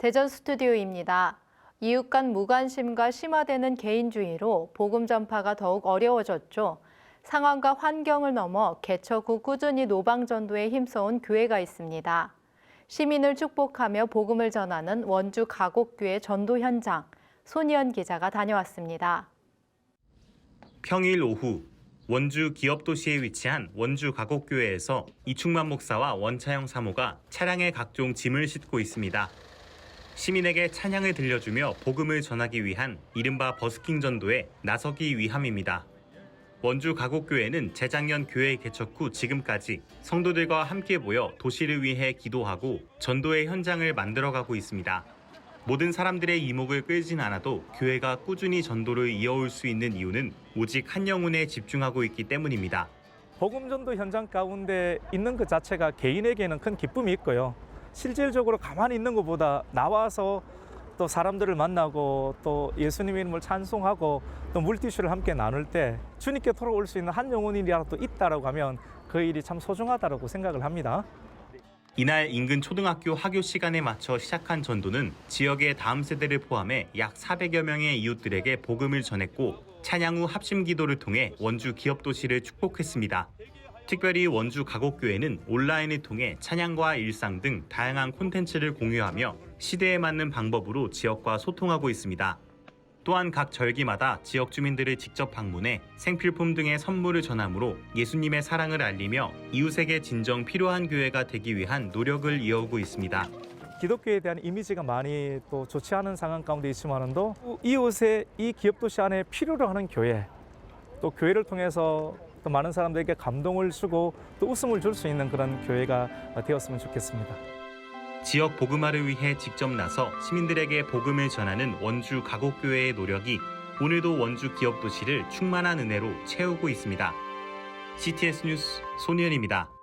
대전 스튜디오입니다. 이웃 간 무관심과 심화되는 개인주의로 복음 전파가 더욱 어려워졌죠. 상황과 환경을 넘어 개척 후 꾸준히 노방전도에 힘써온 교회가 있습니다. 시민을 축복하며 복음을 전하는 원주 가곡교회 전도 현장, 손희연 기자가 다녀왔습니다. 평일 오후 원주 기업도시에 위치한 원주 가곡교회에서 이충만 목사와 원차영 사모가 차량에 각종 짐을 싣고 있습니다. 시민에게 찬양을 들려주며 복음을 전하기 위한 이른바 버스킹 전도에 나서기 위함입니다. 원주 가곡교회는 재작년 교회 개척 후 지금까지 성도들과 함께 모여 도시를 위해 기도하고 전도의 현장을 만들어가고 있습니다. 모든 사람들의 이목을 끌진 않아도 교회가 꾸준히 전도를 이어올 수 있는 이유는 오직 한 영혼에 집중하고 있기 때문입니다. 복음 전도 현장 가운데 있는 것 자체가 개인에게는 큰 기쁨이 있고요. 실질적으로 가만히 있는 것보다 나와서 또 사람들을 만나고 또 예수님의 이름을 찬송하고 또 물티슈를 함께 나눌 때 주님께 돌아올 수 있는 한 영혼이라도 있다라고 하면 그 일이 참 소중하다고 생각을 합니다. 이날 인근 초등학교 학교 시간에 맞춰 시작한 전도는 지역의 다음 세대를 포함해 약 400여 명의 이웃들에게 복음을 전했고 찬양 후 합심 기도를 통해 원주 기업 도시를 축복했습니다. 특별히 원주 가곡교회는 온라인을 통해 찬양과 일상 등 다양한 콘텐츠를 공유하며 시대에 맞는 방법으로 지역과 소통하고 있습니다. 또한 각 절기마다 지역 주민들을 직접 방문해 생필품 등의 선물을 전함으로 예수님의 사랑을 알리며 이웃에게 진정 필요한 교회가 되기 위한 노력을 이어오고 있습니다. 기독교에 대한 이미지가 많이 또 좋지 않은 상황 가운데 있지만도 이웃의 이 기업 도시 안에 필요로 하는 교회 또 교회를 통해서 또 많은 사람들에게 감동을 주고 또 웃음을 줄 수 있는 그런 교회가 되었으면 좋겠습니다. 지역 복음화를 위해 직접 나서 시민들에게 복음을 전하는 원주 가곡교회의 노력이 오늘도 원주 기업 도시를 충만한 은혜로 채우고 있습니다. CTS 뉴스 손희연입니다.